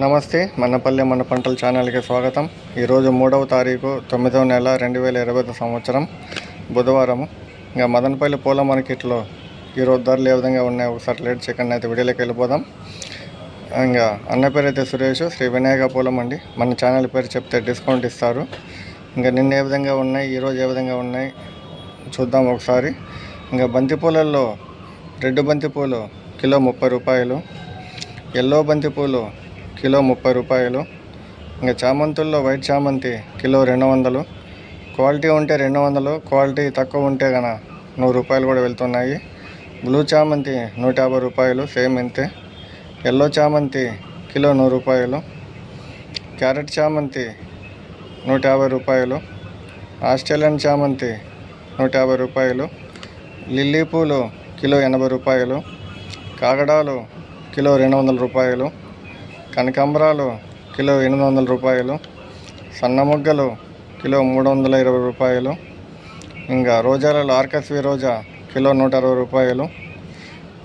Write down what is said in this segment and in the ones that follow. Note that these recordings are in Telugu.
నమస్తే మన్నపల్లె మన పంటల ఛానల్కి స్వాగతం. ఈరోజు మూడవ తారీఖు తొమ్మిదవ నెల రెండు వేల ఇరవై సంవత్సరం. బుధవారం ఇంకా మదనపల్లి పూల మార్కెట్లో ఈరోజు ధరలు ఏ విధంగా ఉన్నాయి? ఒకసారి లేట్ చికెన్ అయితే విడిలోకి వెళ్ళిపోదాం. ఇంకా అన్న పేరు అయితే సురేష్ శ్రీ వినాయక పూలం అండి. మన ఛానల్ పేరు చెప్తే డిస్కౌంట్ ఇస్తారు. ఇంకా నిన్న ఏ విధంగా ఉన్నాయి? ఈరోజు ఏ విధంగా ఉన్నాయి? చూద్దాం ఒకసారి. ఇంకా బంతిపూలల్లో రెడ్ బంతిపూలు కిలో ముప్పై రూపాయలు. ఎల్లో బంతిపూలు కిలో ముప్పై రూపాయలు. ఇంకా చామంతుల్లో వైట్ చామంతి కిలో రెండు వందలు. క్వాలిటీ ఉంటే రెండు వందలు క్వాలిటీ తక్కువ ఉంటే గన నూరు రూపాయలు కూడా వెళ్తున్నాయి. బ్లూ చామంతి నూట యాభై రూపాయలు సేమ్ ఇంతే. ఎల్లో చామంతి కిలో నూరు రూపాయలు. క్యారెట్ చామంతి నూట యాభై రూపాయలు. ఆస్ట్రేలియన్ చామంతి నూట యాభై రూపాయలు. లిల్లీ పూలు కిలో ఎనభై రూపాయలు. కాగడాలు కిలో రెండు వందల రూపాయలు. కనకాంబరాలు కిలో ఎనిమిది వందల రూపాయలు సన్నముగ్గలు కిలో మూడు వందల ఇరవై రూపాయలు ఇంకా రోజాలలో ఆర్కస్వి రోజా కిలో నూట అరవై రూపాయలు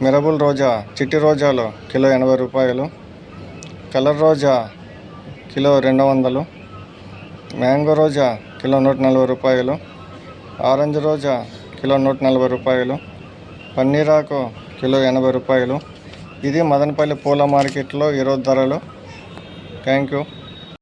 మిరబుల్ రోజా చిట్టి రోజాలు కిలో ఎనభై రూపాయలు కలర్ రోజా కిలో రెండు వందలు మ్యాంగో రోజా కిలో నూట నలభై రూపాయలు ఆరెంజ్ రోజా కిలో నూట నలభై రూపాయలు పన్నీరాకు కిలో ఎనభై రూపాయలు ఇది మదనపల్లి పూల మార్కెట్లో ఈరోజు ధరలు. Thank you